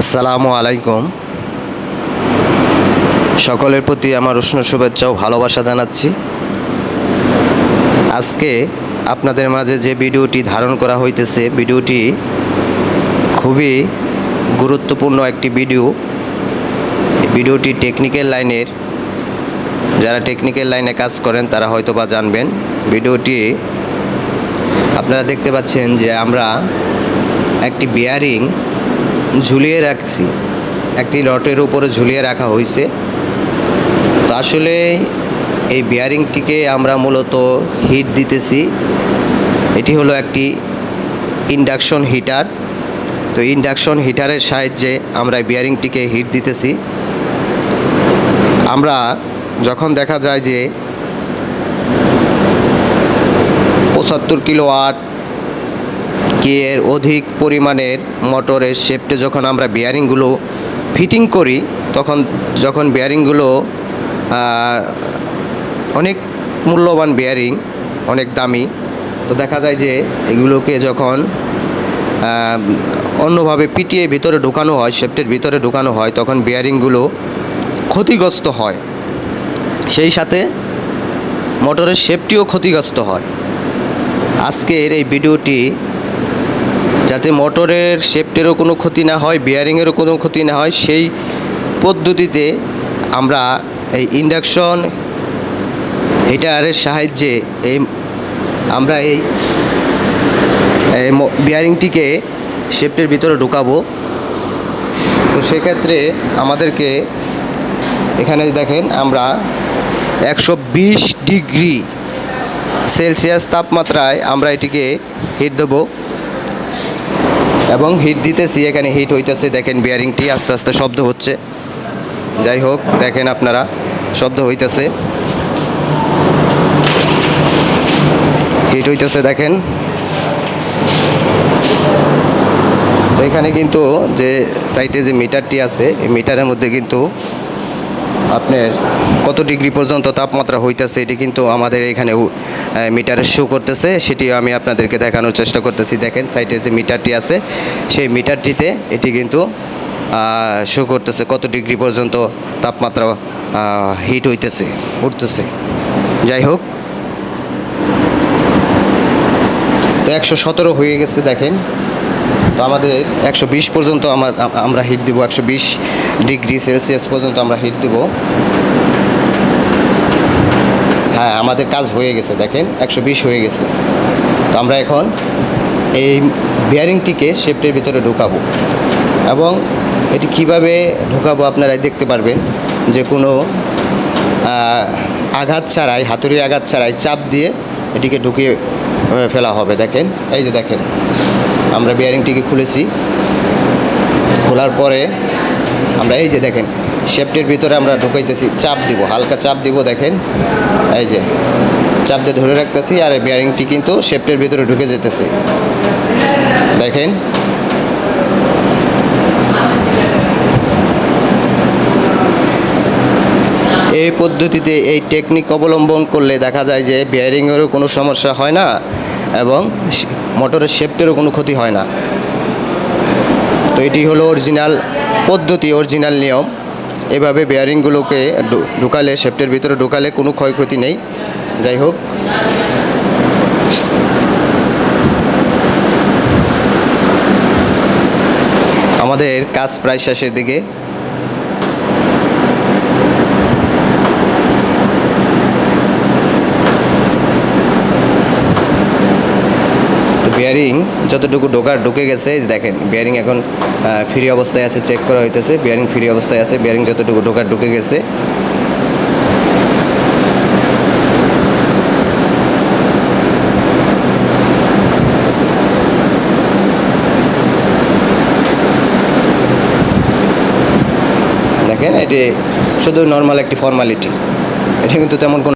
আসসালামু আলাইকুম। সকলের প্রতি আমার উষ্ণ শুভেচ্ছা ও ভালোবাসা জানাচ্ছি। আজকে আপনাদের মাঝে যে ভিডিওটি ধারণ করা হইতেছে, ভিডিওটি খুবই গুরুত্বপূর্ণ একটি ভিডিও। ভিডিওটি টেকনিক্যাল লাইনের, যারা টেকনিক্যাল লাইনে কাজ করেন, তারা হয়তো বা জানবেন। ভিডিওটি আপনারা দেখতে পাচ্ছেন যে আমরা একটি বিয়ারিং ঝুলিয়ে রাখছি। একটি লটের উপরে ঝুলিয়ে রাখা হয়েছে তো আসলে এই বিয়ারিংটিকে আমরা মূলত হিট দিতেছি। এটি হলো একটি ইন্ডাকশন হিটার তো ইন্ডাকশন হিটারের সাহায্যে আমরা বিয়ারিংটিকে হিট দিতেছি। আমরা যখন দেখা যায় যে পঁচাত্তর কিলো আট কি এর অধিক পরিমাণের মোটরের শেপটে যখন আমরা বিয়ারিংগুলো ফিটিং করি, তখন যখন বিয়ারিংগুলো অনেক মূল্যবান বিয়ারিং অনেক দামি, তো দেখা যায় যে এগুলোকে যখন অন্যভাবে পিটিয়ে ভিতরে ঢোকানো হয় শেফটের ভিতরে ঢোকানো হয়, তখন বিয়ারিংগুলো ক্ষতিগ্রস্ত হয়। সেই সাথে মোটরের শেপটিও ক্ষতিগ্রস্ত হয়। আজকের এই ভিডিওটি যাতে মোটরের শেফটেরও কোনো ক্ষতি না হয় বিয়ারিংয়েরও কোনো ক্ষতি না হয়, সেই পদ্ধতিতে আমরা এই ইন্ডাকশন হিটারের সাহায্যে এই আমরা এই বিয়ারিংটিকে শেফটের ভিতরে ঢুকাবো। তো সেক্ষেত্রে আমাদেরকে এখানে দেখেন আমরা একশো বিশ ডিগ্রি সেলসিয়াস তাপমাত্রায় আমরা এটিকে হিট দেবো। এবং হিট দিতেছি, এখানে হিট হইতেছে, দেখেন বিয়ারিংটি আস্তে আস্তে শব্দ হচ্ছে। যাই হোক, দেখেন আপনারা, শব্দ হইতেছে। হিট হইতেছে, দেখেন। এখানে কিন্তু যে সাইটে যে মিটারটি আছে, এই মিটারের মধ্যে কিন্তু আপনার কত ডিগ্রি পর্যন্ত তাপমাত্রা হইতেছে, এটি কিন্তু আমাদের এখানে মিটারে শো করতেছে। সেটি আমি আপনাদেরকে দেখানোর চেষ্টা করতেছি। দেখেন সাইটের যে মিটারটি আছে, সেই মিটারটিতে এটি কিন্তু শো করতেছে কত ডিগ্রি পর্যন্ত তাপমাত্রা হিট হইতেছে, উঠতেছে। যাই হোক। তো একশো সতেরো হয়ে গেছে, দেখেন। তো আমাদের একশো বিশ পর্যন্ত আমার, আমরা হিট দিব, একশো ডিগ্রি সেলসিয়াস পর্যন্ত আমরা হিট দিব। হ্যাঁ আমাদের কাজ হয়ে গেছে, দেখেন, একশো বিশ হয়ে গেছে। তো আমরা এখন এই বিয়ারিংটিকে শেফটের ভিতরে ঢুকাবো। এবং এটি কীভাবে ঢুকাবো আপনারাই দেখতে পারবেন যে কোনো আঘাত ছাড়াই হাতুড়ি আঘাত ছাড়াই চাপ দিয়ে এটিকে ঢুকিয়ে ফেলা হবে, দেখেন, এই যে দেখেন। আমরা বিয়ারিংটিকে খুলেছি। খোলার পরে আমরা এই যে দেখেন শেফটের ভিতরে আমরা ঢুকাইতেছি, চাপ দিব, হালকা চাপ দিব দেখেন। এই যে, চাপ দিয়ে ধরে রাখতেছি আর বিয়ারিংটি কিন্তু শেফটের ভিতরে ঢুকে যেতেছে। দেখেন। এই পদ্ধতিতে এই টেকনিক অবলম্বন করলে দেখা যায় যে বিয়ারিংয়েরও কোনো সমস্যা হয় না। এবং মোটরের শেফটেরও কোনো ক্ষতি হয় না। তো এটি হলো অরিজিনাল পদ্ধতি অরিজিনাল নিয়ম। এভাবে বেয়ারিংগুলোকে ঢুকালে শেফটের ভিতরে ঢুকালে কোনো ক্ষয়ক্ষতি নেই। যাই হোক। আমাদের কাজ প্রায় শেষের দিকে। বিয়ারিং যতটুকু ঢোকার ঢুকে গেছে দেখেন বিয়ারিং এখন ফ্রি অবস্থায় আছে চেক করা হইতেছে বিয়ারিং ফ্রি অবস্থায় আছে বিয়ারিং যতটুকু ঢোকার ঢুকে গেছে। দেখেন, এটি শুধু নর্মাল একটি ফর্মালিটি এটা কিন্তু তেমন কোনো